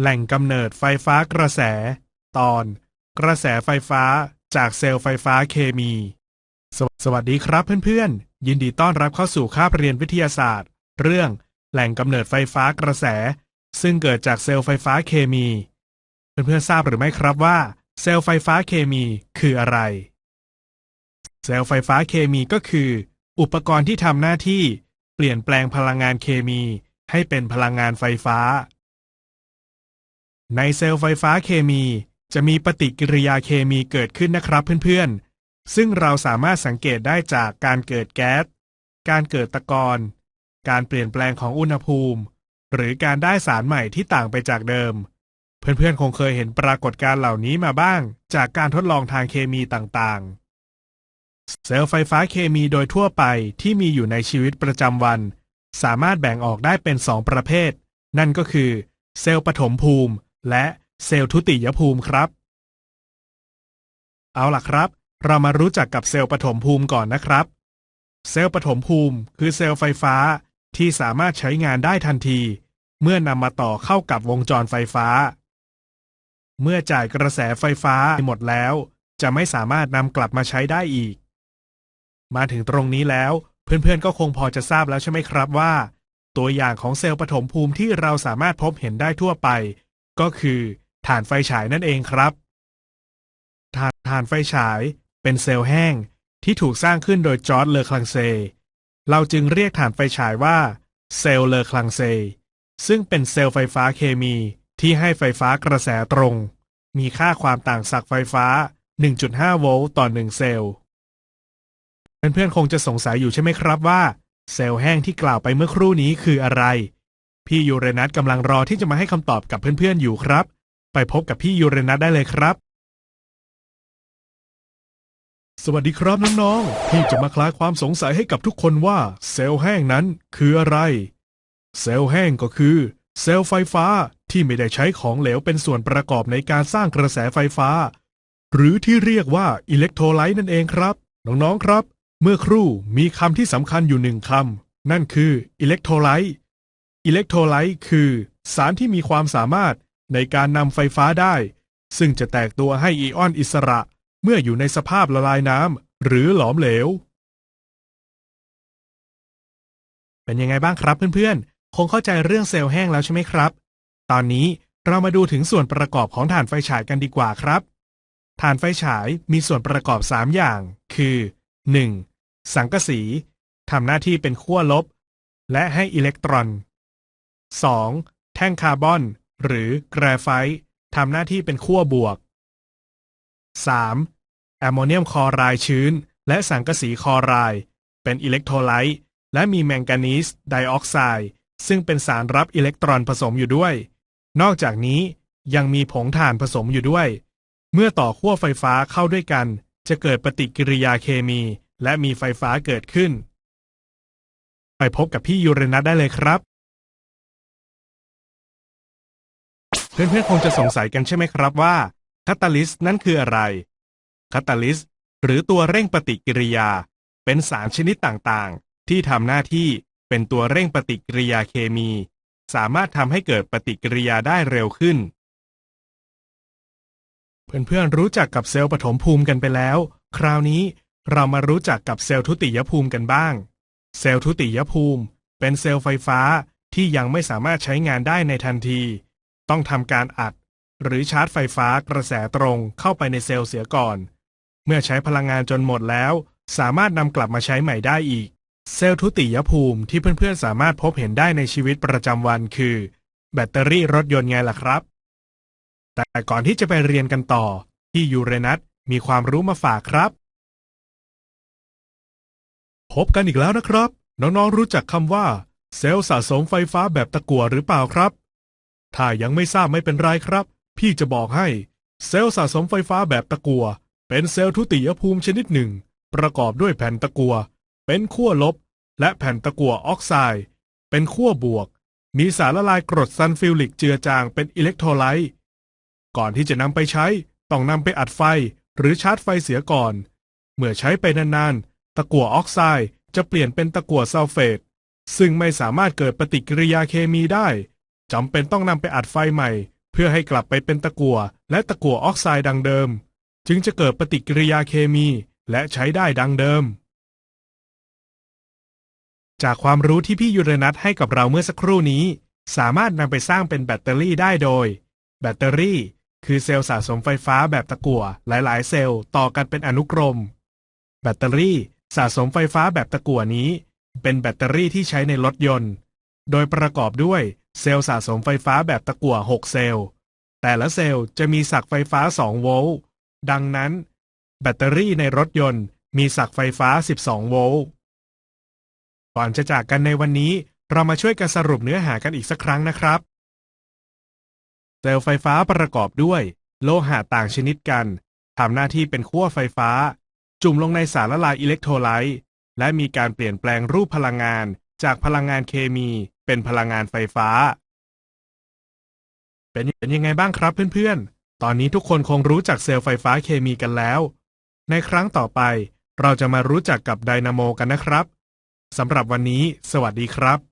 แหล่งกำเนิดไฟฟ้ากระแส ตอน กระแสไฟฟ้าจากเซลล์ไฟฟ้าเคมี สวสวัสดีครับเพื่อนๆ ยินดีต้อนรับเข้าสู่คาบเรียนวิทยาศาสตร์ เรื่องแหล่งกำเนิดไฟฟ้ากระแส ซึ่งเกิดจากเซลล์ไฟฟ้าเคมี เพื่อนๆทราบหรือไม่ครับว่า เซลล์ไฟฟ้าเคมีคืออะไร เซลล์ไฟฟ้าเคมีก็คือ อุปกรณ์ที่ทำหน้าที่ เปลี่ยนแปลงพลังงานเคมี ให้เป็นพลังงานไฟฟ้า ในเซลล์ไฟฟ้าเคมี จะมีปฏิกิริยาเคมีเกิดขึ้นนะครับเพื่อนๆ ซึ่งเราสามารถสังเกตได้จากการเกิดแก๊ส การเกิดตะกอนการเปลี่ยนแปลงของอุณหภูมิ หรือการได้สารใหม่ที่ต่างไปจากเดิม เพื่อนๆ คงเคยเห็นปรากฏการณ์เหล่านี้มาบ้าง จากการทดลองทางเคมีต่างๆ เซลล์ไฟฟ้าเคมีโดยทั่วไปที่มีอยู่ในชีวิตประจำวัน สามารถแบ่งออกได้เป็นสองประเภท นั่นก็คือ เซลล์ปฐมภูมิ และเซลล์ทุติยภูมิครับ เอาล่ะครับ เรามารู้จักกับเซลล์ปฐมภูมิก่อนนะครับ เซลล์ปฐมภูมิคือเซลล์ไฟฟ้าที่สามารถใช้งานได้ทันที เมื่อนำมาต่อเข้ากับวงจรไฟฟ้า เมื่อจ่ายกระแสไฟฟ้าหมดแล้ว จะไม่สามารถนำกลับมาใช้ได้อีก มาถึงตรงนี้แล้ว เพื่อนๆก็คงพอจะทราบแล้วใช่ไหมครับว่า ตัวอย่างของเซลล์ปฐมภูมิที่เราสามารถพบเห็นได้ทั่วไป ก็คือถ่านไฟฉายนั่นเองครับถ่านถ่านไฟฉายเป็นเซลล์แห้งที่ถูกสร้างขึ้นโดยจอร์ดเลอคลังเซ เราจึงเรียกถ่านไฟฉายว่า เซลล์เลอคลังเซ ซึ่งเป็นเซลล์ไฟฟ้าเคมีที่ให้ไฟฟ้ากระแสตรง มีค่าความต่างศักย์ไฟฟ้า 1.5 โวลต์ต่อ 1 เซลล์ เพื่อนๆคงจะสงสัยอยู่ใช่ไหมครับว่า เซลล์แห้งที่กล่าวไปเมื่อครู่นี้คืออะไร พี่ยูเรนัสกำลังรอที่จะมาให้คำตอบกับเพื่อนๆอยู่ครับ ไปพบกับพี่ยูเรนัสได้เลยครับ สวัสดีครับน้องๆพี่จะมาคลายความสงสัยให้กับทุกคนว่า เซลล์แห้งนั้นคืออะไร เซลล์แห้งก็คือ เซลล์ไฟฟ้าที่ไม่ได้ใช้ของเหลวเป็นส่วนประกอบในการสร้างกระแสไฟฟ้า หรือที่เรียกว่าอิเล็กโทรไลต์นั่นเองครับ น้องๆครับ เมื่อครู่มีคำที่สำคัญอยู่หนึ่งคำนั่นคืออิเล็กโทรไลต์ อิเล็กโทรไลต์คือ สารที่มีความสามารถในการนำไฟฟ้าได้ ซึ่งจะแตกตัวให้อิออนอิสระ เมื่ออยู่ในสภาพละลายน้ำหรือหลอมเหลว เป็นยังไงบ้างครับเพื่อนๆ คงเข้าใจเรื่องเซลล์แห้งแล้วใช่ไหมครับ ตอนนี้เรามาดูถึงส่วนประกอบของถ่านไฟฉายกันดีกว่าครับ ถ่านไฟฉายมีส่วนประกอบ 3 อย่าง คือ 1. สังกะสีทำหน้าที่เป็นขั้วลบ และให้อิเล็กตรอน 2. แท่งคาร์บอน หรือแกรไฟต์ทำหน้าที่เป็นขั้วบวก 3. แอมโมเนียมคลอไรด์ชื้น และสังกะสีคลอไรด์เป็นอิเล็กโทรไลต์และมีแมงกานีสไดออกไซด์ซึ่งเป็นสารรับอิเล็กตรอนผสมอยู่ด้วย นอกจากนี้ยังมีผงถ่านผสมอยู่ด้วย เมื่อต่อขั้วไฟฟ้าเข้าด้วยกัน จะเกิดปฏิกิริยาเคมี และมีไฟฟ้าเกิดขึ้น ไปพบกับพี่ยูเรนัสได้เลยครับ เพื่อนๆคงจะสงสัยกันใช่ไหมครับว่าคาตาลิสต์นั่นคืออะไรคาตาลิสต์หรือตัวเร่งปฏิกิริยา เป็นสารชนิดต่างๆ ที่ทำหน้าที่เป็นตัวเร่งปฏิกิริยาเคมี สามารถทำให้เกิดปฏิกิริยาได้เร็วขึ้น เพื่อนๆรู้จักกับเซลล์ปฐมภูมิกันไปแล้ว คราวนี้เรามารู้จักกับเซลล์ทุติยภูมิกันบ้าง เซลล์ทุติยภูมิ เป็นเซลล์ไฟฟ้าที่ยังไม่สามารถใช้งานได้ในทันที ต้องทำการอัด หรือชาร์จไฟฟ้ากระแสตรงเข้าไปในเซลล์เสียก่อน เมื่อใช้พลังงานจนหมดแล้ว สามารถนำกลับมาใช้ใหม่ได้อีก เซลล์ทุติยภูมิที่เพื่อนๆสามารถพบเห็นได้ในชีวิตประจำวันคือ แบตเตอรี่รถยนต์ไงล่ะครับ แต่ก่อนที่จะไปเรียนกันต่อ ที่ยูเรนัสมีความรู้มาฝากครับ พบกันอีกแล้วนะครับ น้องๆรู้จักคำว่า เซลล์สะสมไฟฟ้าแบบตะกั่วหรือเปล่าครับ ถ้ายังไม่ทราบไม่เป็นไรครับ พี่จะบอกให้ เซลล์สะสมไฟฟ้าแบบตะกัว เป็นเซลล์ทุติยภูมิชนิดหนึ่ง ประกอบด้วยแผ่นตะกัว เป็นขั้วลบ และแผ่นตะกัวออกไซด์ เป็นขั้วบวก มีสารละลายกรดซัลฟิวริกเจือจางเป็นอิเล็กโทรไลต์ ก่อนที่จะนำไปใช้ ต้องนำไปอัดไฟหรือชาร์จไฟเสียก่อน เมื่อใช้ไปนานๆ ตะกั่วออกไซด์จะเปลี่ยนเป็นตะกั่วซัลเฟต ซึ่งไม่สามารถเกิดปฏิกิริยาเคมีได้ จำเป็นต้องนำไปอัดไฟใหม่ เพื่อให้กลับไปเป็นตะกั่วและตะกั่วออกไซด์ดังเดิม จึงจะเกิดปฏิกิริยาเคมีและใช้ได้ดังเดิม จากความรู้ที่พี่ยูเรนัทให้กับเราเมื่อสักครู่นี้ สามารถนำไปสร้างเป็นแบตเตอรี่ได้โดย แบตเตอรี่ คือเซลล์สะสมไฟฟ้าแบบตะกั่วหลาย ๆ เซลล์ต่อกันเป็นอนุกรม แบตเตอรี่สะสมไฟฟ้าแบบตะกั่วนี้ เป็นแบตเตอรี่ที่ใช้ในรถยนต์ โดยประกอบด้วย เซลล์สะสมไฟฟ้าแบบตะกั่ว6 เซลล์ แต่ละเซลล์จะมีศักไฟฟ้า 2 โวลต์ ดังนั้น แบตเตอรี่ในรถยนต์มีศักไฟฟ้า 12 โวลต์ ก่อนจะจากกันในวันนี้ เรามาช่วยกันสรุปเนื้อหากันอีกสักครั้งนะครับ เซลล์ไฟฟ้าประกอบด้วย โลหะต่างชนิดกัน ทำหน้าที่เป็นขั้วไฟฟ้า จุ่มลงในสารละลายอิเล็กโทรไลต์ และมีการเปลี่ยนแปลงรูปพลังงาน จากพลังงานเคมีเป็นพลังงานไฟฟ้า เป็นเป็นยังไงบ้างครับเพื่อนๆ ตอนนี้ทุกคนคงรู้จักเซลล์ไฟฟ้าเคมีกันแล้ว ในครั้งต่อไปเราจะมารู้จักกับไดนาโมกันนะครับ สำหรับวันนี้ สวัสดีครับ